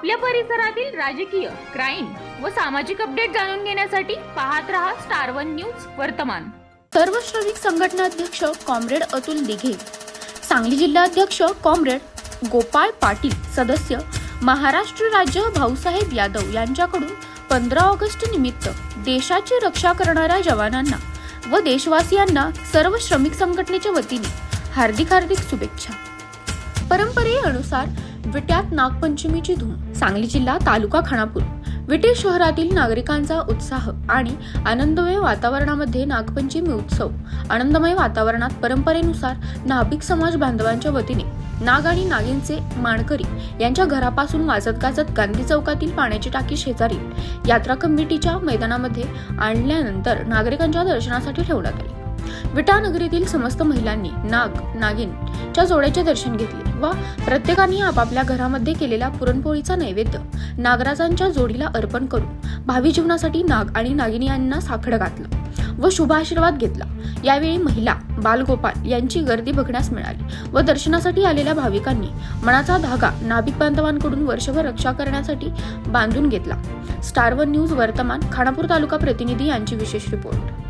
आपल्या परिसरातील राजकीय क्राईम व सामाजिक अपडेट जाणून घेण्यासाठी पाहत रहा स्टार वन न्यूज वर्तमान. सर्व श्रमिक संघटनाध्यक्ष कॉम्रेड अतुल दिघे सांगली जिल्हाध्यक्ष कॉम्रेड गोपाळ पाटील सदस्य महाराष्ट्र राज्य भाऊसाहेब यादव यांच्याकडून पंधरा ऑगस्ट निमित्त देशाची रक्षा करणाऱ्या जवानांना व देशवासियांना सर्व श्रमिक संघटनेच्या वतीने हार्दिक हार्दिक शुभेच्छा. परंपरेनुसार विट्यात नागपंचमीची धूम सांगली जिल्हा तालुका खानापूर. विटे शहरातील नागरिकांचा उत्साह आणि आनंदमय वातावरणामध्ये नागपंचमी उत्सव आनंदमय वातावरणात परंपरेनुसार नाभिक समाज बांधवांच्या वतीने नाग आणि नागिनचे माणकरी यांच्या घरापासून वाजत गाजत गांधी चौकातील पाण्याची टाकी शेजारील यात्रा कमिटीच्या मैदानामध्ये आणल्यानंतर नागरिकांच्या दर्शनासाठी ठेवण्यात आली. विटानगरीतील समस्त महिलांनी नाग नागिनच्या जोड्याचे दर्शन घेतले व प्रत्येकाने आपापल्या घरामध्ये केलेला पुरणपोळीचा नैवेद्य नागराजांच्या जोडीला अर्पण करून भावी जीवनासाठी नाग आणि नागिनी यांना साखड घातलं व शुभ आशीर्वाद घेतला. यावेळी महिला बालगोपाल यांची गर्दी बघण्यास मिळाली व दर्शनासाठी आलेल्या भाविकांनी मनाचा धागा नाभिक बांधवांकडून वर्षभर रक्षा करण्यासाठी बांधून घेतला. स्टार वन न्यूज वर्तमान खानापूर तालुका प्रतिनिधी यांची विशेष रिपोर्ट.